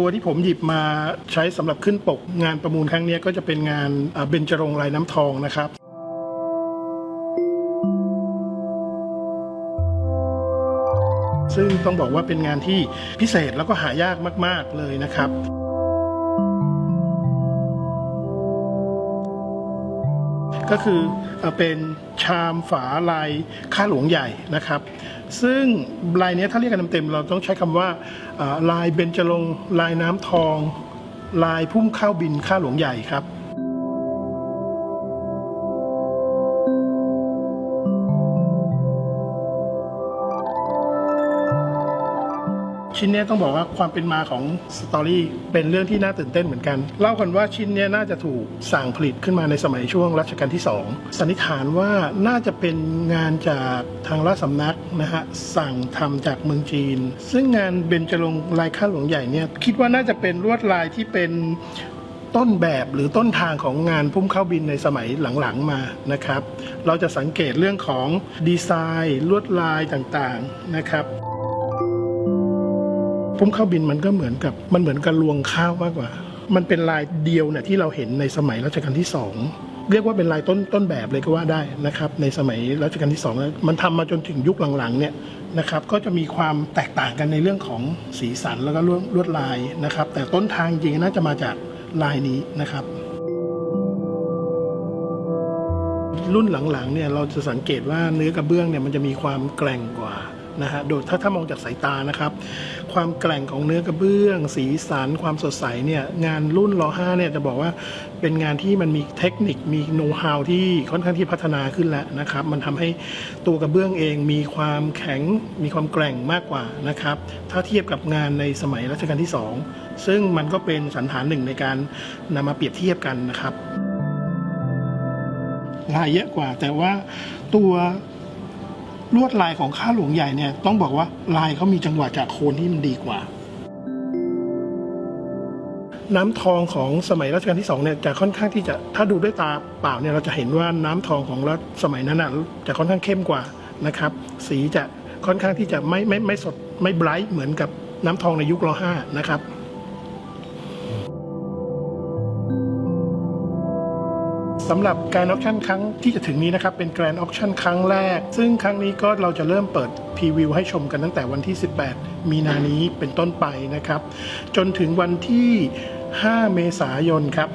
ตัวที่ผมหยิบมาใช้สำหรับขึ้นปกงานประมูลครั้งนี้ก็จะเป็นงานเบญจรงลายน้ำทองนะครับซึ่งต้องบอกว่าเป็นงานที่พิเศษแล้วก็หายากมาก ๆ เลยนะครับ ก็คือเป็นชามฝาลายข้าหลวงใหญ่นะครับ ซึ่งลายนี้ถ้าเรียกกันเต็มๆเราต้องใช้คำว่าลายเบญจรงลายน้ำทอง ลายพุ่มข้าวบินข้าหลวงใหญ่ครับ ชิ้นเนี้ยต้องบอกว่าความเป็นมาของสตอรี่เป็นเรื่องที่น่าตื่นเต้นเหมือนกัน เล่ากันว่าชิ้นเนี้ยน่าจะถูกสั่งผลิตขึ้นมาในสมัยช่วงรัชกาลที่ 2 สันนิษฐานว่าน่าจะเป็นงานจากทางราชสำนักนะฮะสั่งทำจากเมืองจีน ซึ่งงานเบญจรงลายข้าหลวงใหญ่เนี่ยคิดว่าน่าจะเป็นลวดลายที่เป็นต้นแบบหรือต้นทางของงานพุ่มเข้าบินในสมัยหลังๆมานะครับ เราจะสังเกตเรื่องของดีไซน์ ลวดลายต่างๆนะครับ พุ่มเข้าบินมันก็เหมือนกับมันเหมือนกับรวงข้าวมากกว่า มันเป็นลายเดียวเนี่ยที่เราเห็นในสมัยรัชกาลที่สองเรียกว่าเป็นลายต้นต้นแบบเลยก็ว่าได้นะครับในสมัยรัชกาลที่สองมันทำมาจนถึงยุคหลังๆเนี่ยนะครับก็จะมีความแตกต่างกันในเรื่องของสีสันแล้วก็ลวดลวดลายนะครับ แต่ต้นทางจริงน่าจะมาจากลายนี้นะครับ รุ่นหลังๆเนี่ยเราจะสังเกตว่าเนื้อกระเบื้องเนี่ยมันจะมีความแกร่งกว่า นะฮะโดยถ้าถ้ามองจากสายตานะครับ ความแกร่งของเนื้อกระเบื้อง สีสันความสดใสเนี่ยงานรุ่นร5เนี่ยจะบอกว่าเป็นงานที่มันมีเทคนิคมีโน้ตฮาวที่ค่อนข้างที่พัฒนาขึ้นแล้วนะครับ มันทำให้ตัวกระเบื้องเองมีความแข็งมีความแกร่งมากกว่านะครับ ถ้าเทียบกับงานในสมัยรัชกาลที่ 2 ซึ่งมันก็เป็นสันฐานหนึ่งในการนำมาเปรียบเทียบกันนะครับลายเยอะกว่าแต่ว่าตัว ลวดลายของข้าหลวงใหญ่เนี่ยต้องบอกว่าลายเขามีจังหวะจากโคนที่มันดีกว่า น้ำทองของสมัยรัชกาลที่สองเนี่ยจะค่อนข้างที่จะถ้าดูด้วยตาเปล่าเนี่ยเราจะเห็นว่าน้ำทองของรัชสมัยนั้นน่ะจะค่อนข้างเข้มกว่านะครับ สีจะค่อนข้างที่จะไม่ไม่ไม่สดไม่ไบรท์เหมือนกับน้ำทองในยุครห้านะครับ สำหรับการออ c ชั่นครั้งที่จะถึงนี้นะครับ เป็นแกรนด์ออชชั่นครั้งแรก ซึ่งครั้งนี้ก็เราจะเริ่มเปิดพรีวิวให้ชมกันตั้งแต่วันที่ 18 มีนานี้เป็นต้นไปนะครับ จนถึงวันที่ 5 เมษายนครับ